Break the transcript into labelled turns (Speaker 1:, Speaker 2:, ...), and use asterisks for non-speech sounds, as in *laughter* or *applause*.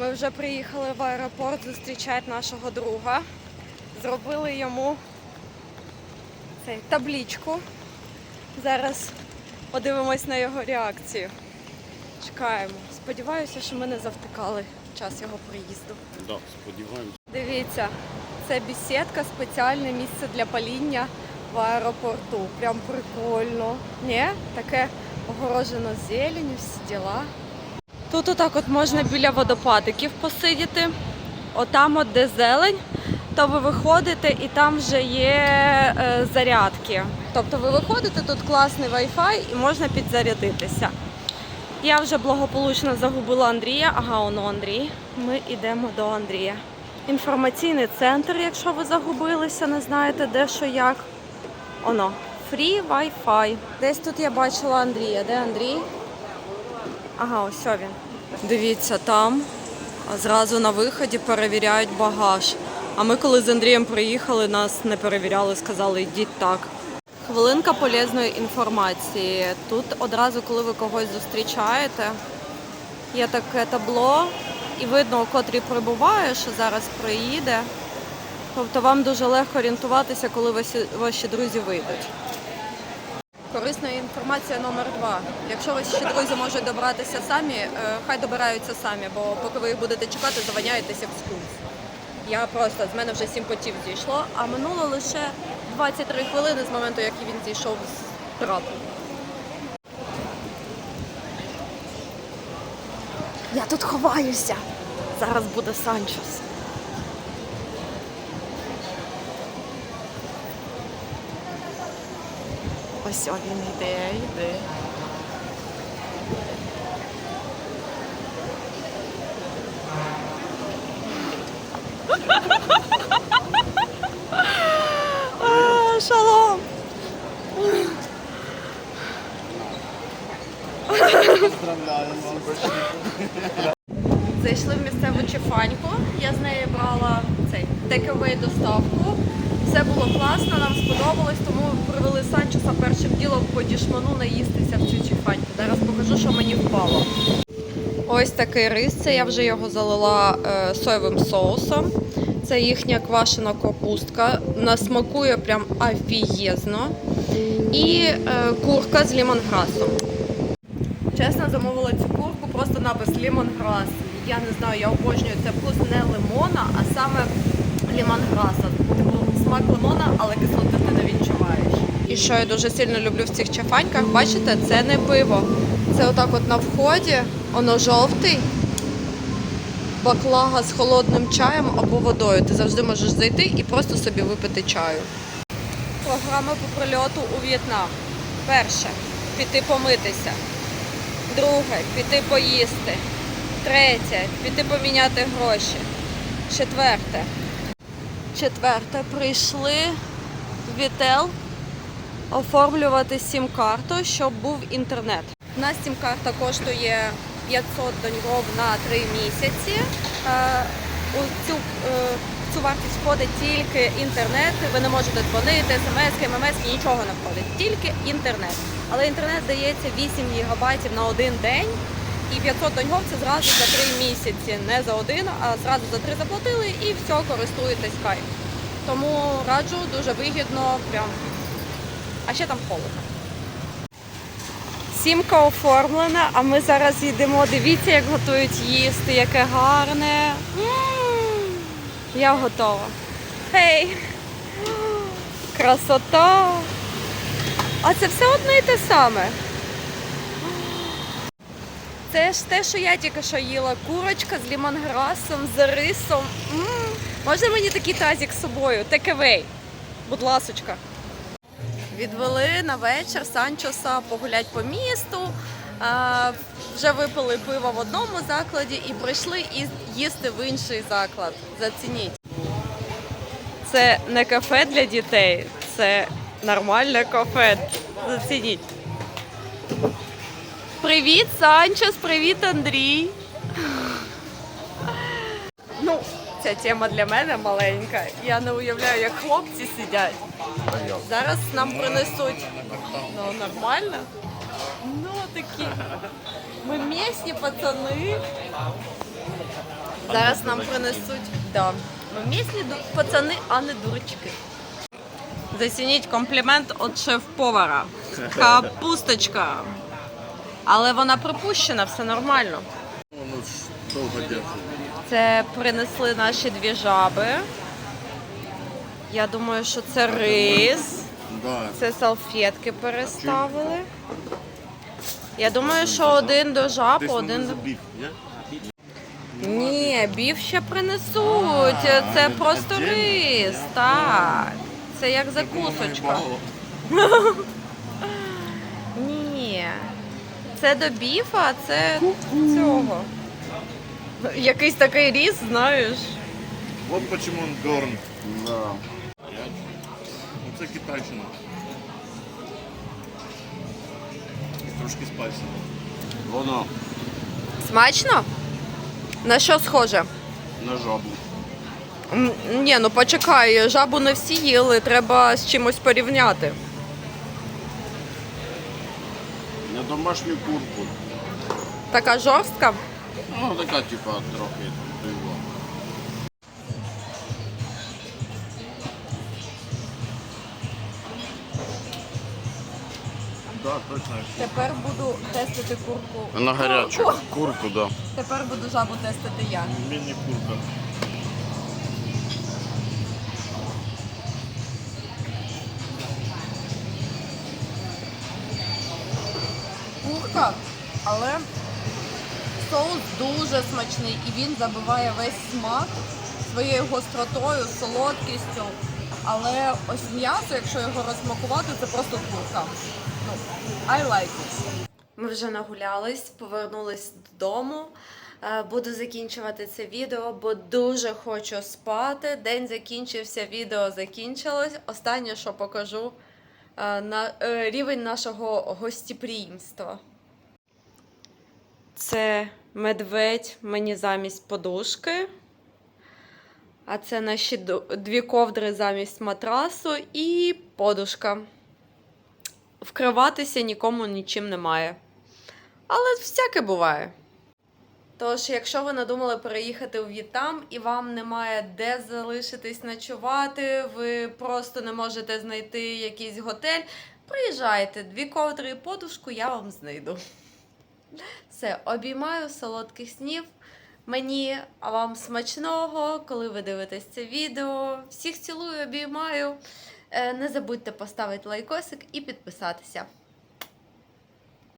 Speaker 1: Ми вже приїхали в аеропорт зустрічати нашого друга. Зробили йому цей таблічку. Зараз подивимось на його реакцію. Чекаємо. Сподіваюся, що ми не завтикали час його приїзду.
Speaker 2: Да, сподіваємось.
Speaker 1: Дивіться, це бесідка, спеціальне місце для паління в аеропорту. Прям прикольно. Ні? Таке огорожено зеленю, всі діла. Тут отак от можна біля водопадиків посидіти. Отам от де зелень, то ви виходите і там вже є е, зарядки. Тобто ви виходите, тут класний Wi-Fi і можна підзарядитися. Я вже благополучно загубила Андрія. Ага, воно Андрій. Ми йдемо до Андрія. Інформаційний центр, якщо ви загубилися, не знаєте де що як. Оно. Free Wi-Fi. Десь тут я бачила Андрія. Де Андрій? Ага, ось він. Дивіться, там зразу на виході перевіряють багаж. А ми, коли з Андрієм приїхали, нас не перевіряли, сказали, йдіть так. Хвилинка полезної інформації. Тут одразу, коли ви когось зустрічаєте, є таке табло, і видно, у котрій прибуває, що зараз приїде. Тобто вам дуже легко орієнтуватися, коли ваші друзі вийдуть. Корисна інформація номер два. Якщо ваші друзі можуть добратися самі, е, хай добираються самі, бо поки ви їх будете чекати, заваняєтеся в скунс. Я просто з мене вже сім потів зійшло, а минуло лише 23 хвилини з моменту, як він зійшов з трапу. Я тут ховаюся. Зараз буде Санчос. Ось о, він йде, йде. *laughs* Шалом! Зайшли в місцеву чефаньку. Я з неї брала цей тейк-авей доставку. Все було класно, нам сподобалось, тому привели Санчоса першим ділом по дішману наїстися в цю чефаньку. Зараз покажу, що мені впало. Ось такий рис, це я вже його залила е, соєвим соусом. Це їхня квашена капустка. Насмакує прям афієзно. І е, курка з лімонграсом. Чесно, замовила цю курку, просто напис лімонграс. Я не знаю, я обожнюю це вкус не лимона, а саме лімонграса. Типу смак лимона, але кислоти ти не відчуваєш. І що я дуже сильно люблю в цих чафаньках, бачите, це не пиво. Це отак от на вході, воно жовтий, баклага з холодним чаєм або водою. Ти завжди можеш зайти і просто собі випити чаю. Програма по прильоту у В'єтнам. Перше піти помитися. Друге піти поїсти. Третє піти поміняти гроші. Четверте. Четверте. Прийшли в Вітел оформлювати сім-карту, щоб був інтернет. У нас сім-карта коштує 500 доньгов на 3 місяці. Е, У цю, е, цю вартість входить тільки інтернет. Ви не можете дзвонити, смс, ММС, нічого не входить, тільки інтернет. Але інтернет дається 8 гігабайтів на один день. І 500 доньгов це зразу за 3 місяці, не за один, а зразу за 3 заплатили і все, користуєтесь кайф. Тому раджу дуже вигідно, прям. А ще там холодно. Сімка оформлена, а ми зараз їдемо. Дивіться, як готують їсти, яке гарне. Я готова. Хей! Красота! А це все одне і те саме. Це ж те, що я тільки що їла. Курочка з лімонграсом, з рисом. М, Можна мені такий тазик з собою? Текевей. Будь ласочка. Відвели на вечір Санчоса погулять по місту. А, вже випили пиво в одному закладі і прийшли і їсти в інший заклад. Зацініть. Це не кафе для дітей, це нормальне кафе. Зацініть. Привіт, Санчос, привіт, Андрій. Ну, ця тема для мене маленька. Я не уявляю, як хлопці сидять. Зараз нам принесуть. Ну, нормально. Ну, такі. Ми місні пацани. Зараз нам принесуть. Да. Ми місні пацани, а не дурочки. Зацініть комплімент від шеф-повара. *laughs* Капусточка. Але вона припущена, все нормально.
Speaker 2: Ж довго.
Speaker 1: Це принесли наші дві жаби. Я думаю, що це рис.
Speaker 2: Да.
Speaker 1: Це салфетки переставили. Я думаю, що один до жаб, один до.
Speaker 2: Ні,
Speaker 1: біф ще принесуть. Це просто рис. Так. Це як закусочка. *laughs*
Speaker 2: Мало.
Speaker 1: Ні. Це до біфа, а це цього. Якийсь такий ріс, знаєш.
Speaker 2: Вот почему он дорн. Да. Оце китайщина. І трошки спайсі. Воно
Speaker 1: Смачно? На що схоже?
Speaker 2: на жабу.
Speaker 1: М, Ні, ну почекай, жабу не всі їли, треба з чимось порівняти.
Speaker 2: На домашню курку.
Speaker 1: Така жорстка.
Speaker 2: Ну, така, типа, трохи диво. Да, точно.
Speaker 1: Тепер буду тестити курку.
Speaker 2: На гарячу.
Speaker 1: Курку.
Speaker 2: Курку, да.
Speaker 1: Тепер буду жабу тестити я.
Speaker 2: Міні-курка.
Speaker 1: Але соус дуже смачний і він забиває весь смак своєю гостротою, солодкістю. Але ось м'ясо, якщо його розсмакувати, це просто курка. Ну, I like it. Ми вже нагулялись, повернулись додому. Е, Буду закінчувати це відео, бо дуже хочу спати. День закінчився, відео закінчилось. Останнє, що покажу, е, на е, рівень нашого гостеприємства. Це медведь мені замість подушки. А це наші дві ковдри замість матрасу і подушка. Вкриватися нікому нічим немає. Але всяке буває. Тож, якщо ви надумали переїхати у В'єтнам і вам немає де залишитись ночувати, ви просто не можете знайти якийсь готель, приїжджайте, дві ковдри і подушку я вам знайду. Все, обіймаю солодких снів. Мені, а вам смачного, коли ви дивитесь це відео. Всіх цілую, обіймаю. Е, Не забудьте поставити лайкосик і підписатися.